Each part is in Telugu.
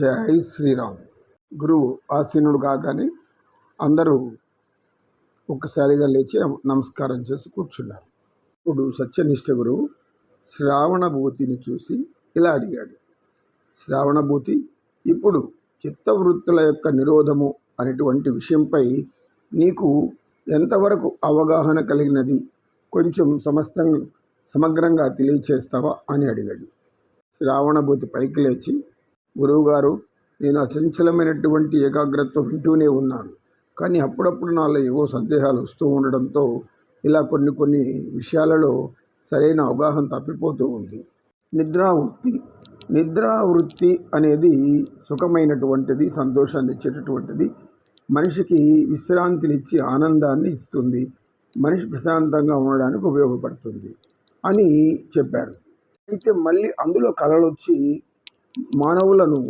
జై శ్రీరామ్. గురువు ఆసీనుడు కాగానే అందరూ ఒక్కసారిగా లేచి నమస్కారం చేసి కూర్చున్నారు. ఇప్పుడు సత్యనిష్ట గురువు శ్రావణభూతిని చూసి ఇలా అడిగాడు. శ్రావణభూతి ఇప్పుడు చిత్తవృత్తుల యొక్క నిరోధము అనేటువంటి విషయంపై నీకు ఎంతవరకు అవగాహన కలిగినది? కొంచెం సమస్తం సమగ్రంగా తెలియచేస్తావా అని అడిగాడు. శ్రావణభూతి పైకి లేచి గురువుగారు నేను అచంచలమైనటువంటి ఏకాగ్రతతో వింటూనే ఉన్నాను. కానీ అప్పుడప్పుడు నాలో ఏవో సందేహాలు వస్తూ ఉండడంతో ఇలా కొన్ని కొన్ని విషయాలలో సరైన అవగాహన తప్పిపోతూ ఉంది. నిద్రావృత్తి నిద్రావృత్తి అనేది సుఖమైనటువంటిది సంతోషాన్ని ఇచ్చేటటువంటిది. మనిషికి విశ్రాంతినిచ్చి ఆనందాన్ని ఇస్తుంది. మనిషి ప్రశాంతంగా ఉండడానికి ఉపయోగపడుతుంది అని చెప్పారు. అయితే మళ్ళీ అందులో కళలు వచ్చి మానవులను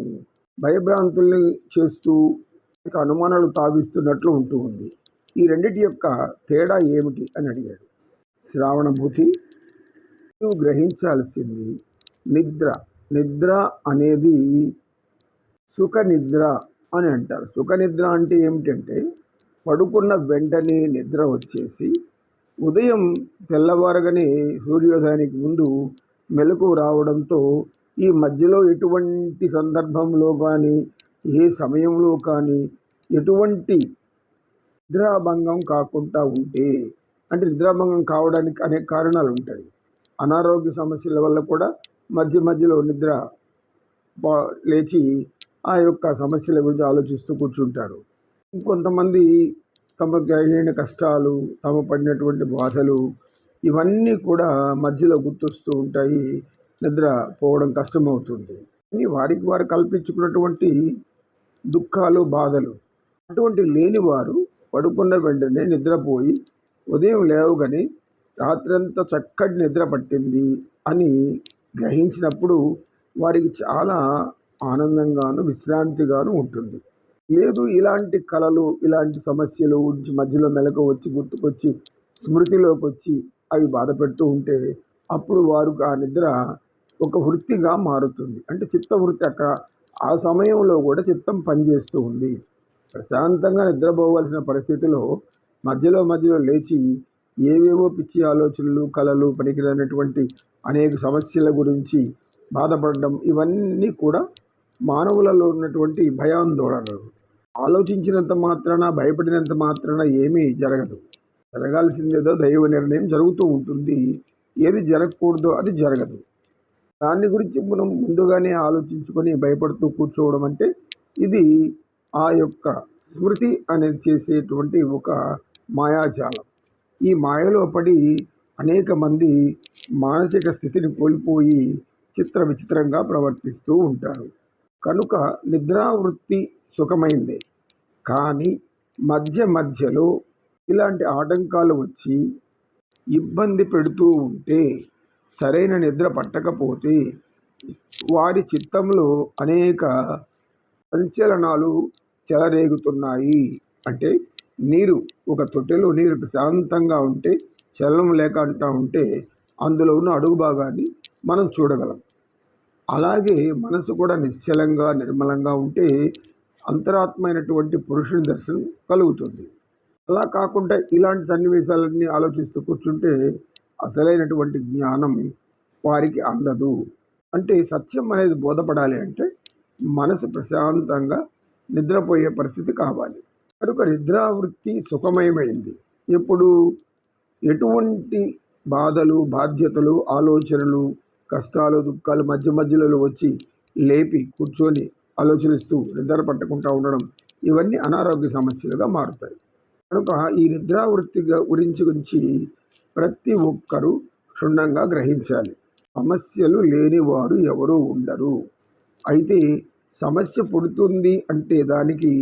భయభ్రాంతుల్ని చేస్తూ అనుమానాలు తావిస్తున్నట్లు ఉంటూ ఉంది. ఈ రెండిటి యొక్క తేడా ఏమిటి అని అడిగాడు. శ్రావణభూతి నువ్వు గ్రహించాల్సింది నిద్ర. నిద్ర అనేది సుఖ నిద్ర అని అంటారు. సుఖ నిద్ర అంటే ఏమిటంటే పడుకున్న వెంటనే నిద్ర వచ్చేసి ఉదయం తెల్లవారగానే సూర్యోదయానికి ముందు మెలకు రావడంతో ఈ మధ్యలో ఎటువంటి సందర్భంలో కానీ ఏ సమయంలో కానీ ఎటువంటి నిద్రాభంగం కాకుండా ఉంటే అంటే నిద్రాభంగం కావడానికి అనేక కారణాలు ఉంటాయి. అనారోగ్య సమస్యల వల్ల కూడా మధ్య మధ్యలో నిద్ర లేచి ఆ యొక్క సమస్యల గురించి ఆలోచిస్తూ కూర్చుంటారు. ఇంకొంతమంది తమ అయిన కష్టాలు తమ పడినటువంటి బాధలు ఇవన్నీ కూడా మధ్యలో గుర్తొస్తూ ఉంటాయి. నిద్ర పోవడం కష్టమవుతుంది. కానీ వారికి వారు కల్పించుకున్నటువంటి దుఃఖాలు బాధలు. అటువంటి లేని వారు పడుకున్న వెంటనే నిద్రపోయి ఉదయం లేవగానే రాత్రంతా చక్కటి నిద్ర పట్టింది అని గ్రహించినప్పుడు వారికి చాలా ఆనందంగాను విశ్రాంతిగాను ఉంటుంది. లేదు ఇలాంటి కళలు ఇలాంటి సమస్యలు ఉంచి మధ్యలో మెలకు వచ్చి గుర్తుకొచ్చి స్మృతిలోకి వచ్చి అవి బాధ పెడుతూ ఉంటే అప్పుడు వారు ఆ నిద్ర ఒక వృత్తిగా మారుతుంది. అంటే చిత్తవృత్తి అక్కడ ఆ సమయంలో కూడా చిత్తం పనిచేస్తూ ఉంది. ప్రశాంతంగా నిద్రపోవలసిన పరిస్థితిలో మధ్యలో మధ్యలో లేచి ఏవేవో పిచ్చి ఆలోచనలు కళలు పనికిరానటువంటి అనేక సమస్యల గురించి బాధపడడం ఇవన్నీ కూడా మానవులలో ఉన్నటువంటి భయాందోళనలు. ఆలోచించినంత మాత్రాన భయపడినంత మాత్రాన ఏమీ జరగదు. జరగాల్సిందేదో దైవ నిర్ణయం జరుగుతూ ఉంటుంది. ఏది జరగకూడదో అది జరగదు. దాన్ని గురించి మనం ముందుగానే ఆలోచించుకొని భయపడుతూ కూర్చోవడం అంటే ఇది ఆ యొక్క స్మృతి అనేది చేసేటువంటి ఒక మాయాజాలం. ఈ మాయలో పడి అనేక మంది మానసిక స్థితిని కోల్పోయి చిత్ర విచిత్రంగా ప్రవర్తిస్తూ ఉంటారు. కనుక నిద్రావృత్తి సుఖమైందే. కానీ మధ్య మధ్యలో ఇలాంటి ఆటంకాలు వచ్చి ఇబ్బంది పెడుతూ ఉంటే సరైన నిద్ర పట్టకపోతే వారి చిత్తంలో అనేక సంచలనాలు చెలరేగుతున్నాయి. అంటే నీరు ఒక తొట్టెలో నీరు ప్రశాంతంగా ఉంటే చలనం లేక అంటా ఉంటే అందులో ఉన్న అడుగు భాగాన్ని మనం చూడగలం. అలాగే మనసు కూడా నిశ్చలంగా నిర్మలంగా ఉంటే అంతరాత్మైనటువంటి పురుషుని దర్శనం కలుగుతుంది. అలా కాకుండా ఇలాంటి సన్నివేశాలన్నీ ఆలోచిస్తూ కూర్చుంటే అసలైనటువంటి జ్ఞానం వారికి అందదు. అంటే సత్యం అనేది బోధపడాలి అంటే మనసు ప్రశాంతంగా నిద్రపోయే పరిస్థితి కావాలి. కనుక నిద్రావృత్తి సుఖమయమైంది. ఎప్పుడు? ఎటువంటి బాధలు బాధ్యతలు ఆలోచనలు కష్టాలు దుఃఖాలు మధ్య మధ్యలో వచ్చి లేపి కూర్చొని ఆలోచనిస్తూ నిద్ర పట్టకుండా ఉండడం ఇవన్నీ అనారోగ్య సమస్యలుగా మారుతాయి. కనుక ఈ నిద్రావృత్తి గురించి గురించి ప్రతి ఒక్కరూ క్షుణ్ణంగా గ్రహించాలి. సమస్యలు లేని వారు ఎవరూ ఉండరు. అయితే సమస్య పుడుతుంది అంటే దానికి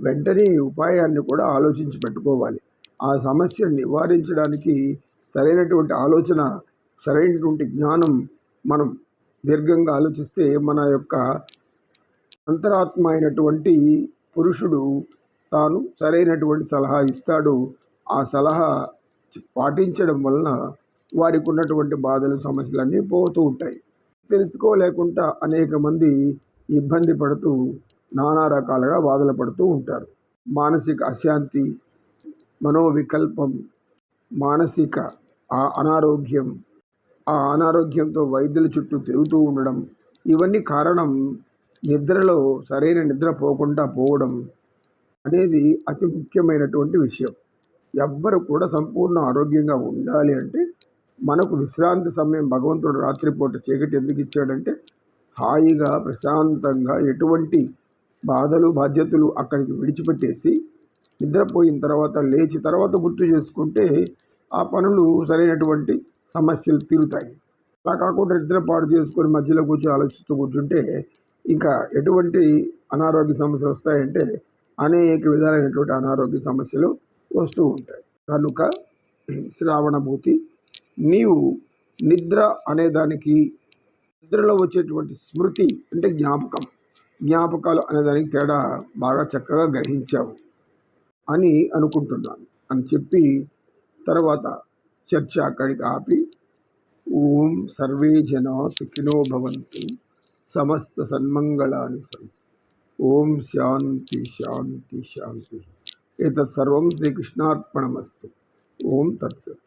వెంటనే ఉపాయాన్ని కూడా ఆలోచించి పెట్టుకోవాలి. ఆ సమస్యను నివారించడానికి సరైనటువంటి ఆలోచన సరైనటువంటి జ్ఞానం మనం దీర్ఘంగా ఆలోచిస్తే మన యొక్క అంతరాత్మ అయినటువంటి పురుషుడు తాను సరైనటువంటి సలహా ఇస్తాడు. ఆ సలహా పాటించడం వలన వారికి ఉన్నటువంటి బాధలు సమస్యలన్నీ పోతూ ఉంటాయి. తెలుసుకోలేకుండా అనేక మంది ఇబ్బంది పడుతూ నానా రకాలుగా బాధలు పడుతూ ఉంటారు. మానసిక అశాంతి మనోవికల్పం మానసిక ఆ అనారోగ్యం ఆ అనారోగ్యంతో వైద్యుల చుట్టూ తిరుగుతూ ఉండడం ఇవన్నీ కారణం నిద్రలో సరైన నిద్ర పోకుండా పోవడం అనేది అతి ముఖ్యమైనటువంటి విషయం. ఎవ్వరు కూడా సంపూర్ణ ఆరోగ్యంగా ఉండాలి అంటే మనకు విశ్రాంతి సమయం భగవంతుడు రాత్రిపూట చీకటి ఎందుకు ఇచ్చాడంటే హాయిగా ప్రశాంతంగా ఎటువంటి బాధలు బాధ్యతలు అక్కడికి విడిచిపెట్టేసి నిద్రపోయిన తర్వాత లేచి తర్వాత గుర్తు చేసుకుంటే ఆ పనులు సరైనటువంటి సమస్యలు తీరుతాయి. అలా కాకుండా నిద్ర పాడు చేసుకొని మధ్యలో కూర్చొని ఆలోచిస్తూ కూర్చుంటే ఇంకా ఎటువంటి అనారోగ్య సమస్యలు వస్తాయంటే అనేక విధాలైనటువంటి అనారోగ్య సమస్యలు వస్తూ ఉంటాయి. కనుక శ్రావణభూతి నీవు నిద్ర అనేదానికి నిద్రలో వచ్చేటువంటి స్మృతి అంటే జ్ఞాపకం. జ్ఞాపకాలు అనేదానికి తేడా బాగా చక్కగా గ్రహించావు అని అనుకుంటున్నాను అని చెప్పి తర్వాత చర్చ అక్కడికి ఆపి ఓం సర్వే జన సుఖినో భవంతు సమస్త సన్మంగళాని సన్. ఓం శాంతి శాంతి శాంతి. ఏతత్ సర్వం శ్రీకృష్ణార్పణమస్తు ఓం తత్సత్